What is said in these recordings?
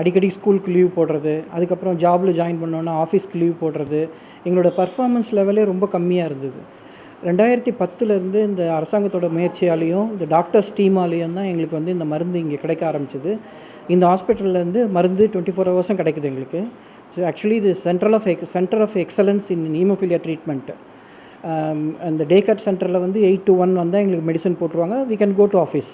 அடிக்கடி ஸ்கூலுக்கு லீவ் போடுறது அதுக்கப்புறம் ஜாபில் ஜாயின் பண்ணோன்னா ஆஃபீஸ்க்கு லீவ் போடுறது எங்களோட பர்ஃபார்மன்ஸ் லெவலே ரொம்ப கம்மியாக இருந்தது. ரெண்டாயிரத்தி பத்துலேருந்து இந்த அரசாங்கத்தோட முயற்சியாலேயும் இந்த டாக்டர்ஸ் டீமாலேயும் தான் எங்களுக்கு வந்து இந்த மருந்து இங்கே கிடைக்க ஆரம்பிச்சது. இந்த ஹாஸ்பிட்டல்லேருந்து மருந்து டுவெண்ட்டி ஃபோர் ஹவர்ஸும் கிடைக்குது எங்களுக்கு. ஆக்சுவலி இது central of egg centre of excellence in haemophilia treatment அந்த டே கட் சென்டரில் வந்து எயிட் டு ஒன் வந்தால் எங்களுக்கு மெடிசன் போட்டுருவாங்க. We can go to office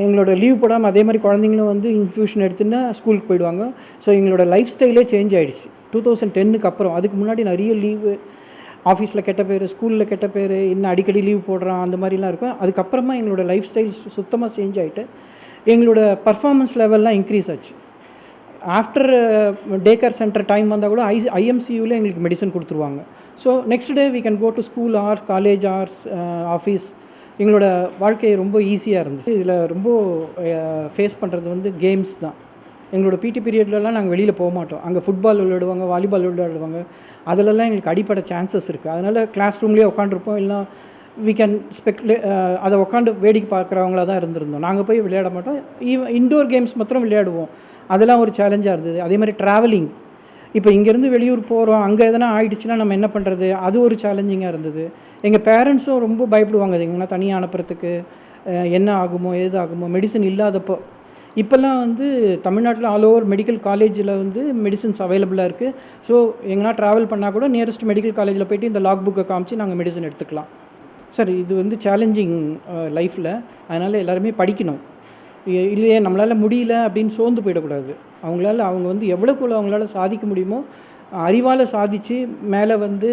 எங்களோட லீவ் போடாமல் அதே மாதிரி குழந்தைங்களும் வந்து இன்ஃபியூஷன் எடுத்துன்னா ஸ்கூலுக்கு போயிடுவாங்க. ஸோ எங்களோட லைஃப் ஸ்டைலே சேஞ்ச் ஆகிடுச்சு டூ தௌசண்ட் டென்னுக்கு அப்புறம் அதுக்கு முன்னாடி நிறைய லீவு ஆஃபீஸில் கெட்ட பேர் ஸ்கூலில் கெட்ட பேர் இன்னும் அடிக்கடி லீவ் போடுறான் அந்த மாதிரிலாம் இருக்கும். அதுக்கப்புறமா எங்களோட லைஃப் ஸ்டைல் சுத்தமாக சேஞ்ச் ஆகிட்டு எங்களோட பர்ஃபார்மன்ஸ் லெவல்லாம் இன்க்ரீஸ் ஆச்சு. After day care centre time வந்தால் கூட ஐ ஐஎம்சியூவில் எங்களுக்கு மெடிசன் கொடுத்துருவாங்க. So next day we can go to school or college hours office எங்களோட வாழ்க்கை ரொம்ப ஈஸியாக இருந்துச்சு. இதில் ரொம்ப ஃபேஸ் பண்ணுறது வந்து கேம்ஸ் தான். எங்களோட பிடி பீரியட்லலாம் நாங்கள் வெளியில் போக மாட்டோம். அங்கே ஃபுட்பால் விளையாடுவாங்க வாலிபால் விளையாடுவாங்க. அதிலெல்லாம் எங்களுக்கு அடிப்படை சான்சஸ் இருக்குது அதனால் கிளாஸ் ரூம்லேயே உட்காந்துருப்போம் இல்லைனா வி கேன் ஸ்பெக்லே அதை உட்காந்து வேடிக்கை பார்க்குறவங்களா தான் இருந்திருந்தோம். நாங்கள் போய் விளையாட மாட்டோம். ஈவன் இன்டோர் கேம்ஸ் மாத்திரம் விளையாடுவோம். அதெல்லாம் ஒரு சேலஞ்சாக இருந்தது. அதே மாதிரி ட்ராவலிங் இப்போ இங்கேருந்து வெளியூர் போகிறோம் அங்கே எதனா ஆயிடுச்சுன்னா நம்ம என்ன பண்ணுறது? அது ஒரு சேலஞ்சிங்காக இருந்தது. எங்கள் பேரண்ட்ஸும் ரொம்ப பயப்படுவாங்க அது எங்கன்னா தனியாக அனுப்புறதுக்கு. என்ன ஆகுமோ ஏது ஆகுமோ மெடிசன் இல்லாதப்போ. இப்போல்லாம் வந்து தமிழ்நாட்டில் ஆல் ஓவர் மெடிக்கல் காலேஜில் வந்து மெடிசன்ஸ் அவைலபிளாக இருக்குது ஸோ எங்கன்னா ட்ராவல் பண்ணால் கூட நியரஸ்ட் மெடிக்கல் காலேஜில் போயிட்டு இந்த லாக் புக்கை காமிச்சு நாங்கள் மெடிசன் எடுத்துக்கலாம். சார் இது வந்து சேலஞ்சிங் லைஃப்பில் அதனால் எல்லாருமே படிக்கணும். இல்லையே நம்மளால் முடியல அப்படின்னு சோர்ந்து போயிடக்கூடாது. அவங்களால அவங்க வந்து எவ்வளோக்குள்ள அவங்களால சாதிக்க முடியுமோ அறிவால் சாதித்து மேலே வந்து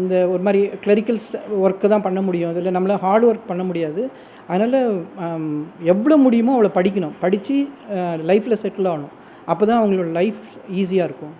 இந்த ஒரு மாதிரி கிளரிக்கல் ஒர்க்கு தான் பண்ண முடியும். அதில் நம்மளால் ஹார்ட் ஒர்க் பண்ண முடியாது. அதனால் எவ்வளோ முடியுமோ அவ்வளோ படிக்கணும். படித்து லைஃப்பில் செட்டில் ஆகணும். அப்போ தான் அவங்களோட லைஃப் ஈஸியாக இருக்கும்.